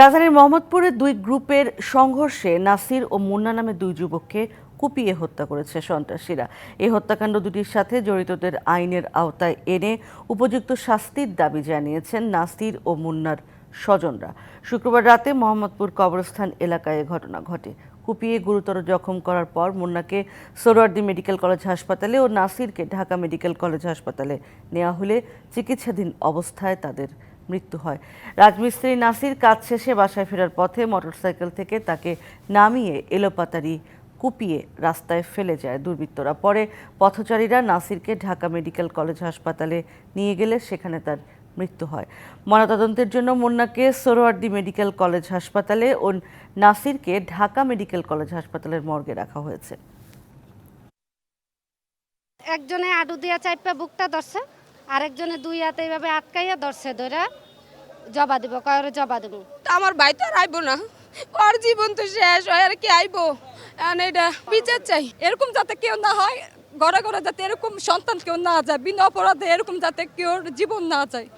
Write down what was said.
রাজধানীর মোহাম্মদপুরে দুই গ্রুপের সংঘর্ষে নাসির ও মুন্না নামে দুই যুবককে কুপিয়ে হত্যা করেছে সন্ত্রাসীরা। এই হত্যাকাণ্ড দুটির সাথে জড়িতদের আইনের আওতায় এনে উপযুক্ত শাস্তির দাবি জানিয়েছেন নাসির ও মুন্নার স্বজনরা। শুক্রবার রাতে মোহাম্মদপুর কবরস্থান এলাকায় ঘটনা ঘটে। কুপিয়ে গুরুতর জখম করার পর মুন্নাকে সোহরাওয়ার্দী মেডিকেল কলেজ হাসপাতালে ও নাসিরকে ঢাকা মেডিকেল কলেজ হাসপাতালে নেওয়া হলে চিকিৎসাধীন অবস্থায় তাদের মৃত্যু হয়। রাজমিস্ত্রি নাসির কাজ শেষে বাসায় ফেরার পথে মোটরসাইকেল থেকে তাকে নামিয়ে এলোপাতারি কুপিয়ে রাস্তায় ফেলে যায় দুর্বৃত্তরা। পরে পথচারীরা নাসিরকে ঢাকা মেডিকেল কলেজ হাসপাতালে নিয়ে গেলে সেখানে তার মৃত্যু হয়। ময়নাতদন্তের জন্য মুন্নাকে সোহরাওয়ার্দী মেডিকেল কলেজ হাসপাতালে ও নাসিরকে ঢাকা মেডিকেল কলেজ হাসপাতালের মর্গে রাখা হয়েছে। একজনে আডু দিয়া চাইপা বুকটা ধরছে। আরেকজনে দুই হাতে এইভাবে আটকাইয়া ধরছে ধরে জবা দিব কয়রে জবা দিব। আমার ভাই তো আর আইবো না। ওর জীবন তো শেষ হয় আর কি আইবো? এটা বিচার চাই। এরকম যাতে কেউ না হয়, ঘরে ঘরে যাতে এরকম সন্তান কেউ না যায়, বিনা অপরাধে এরকম যাতে কেউ জীবন না যায়।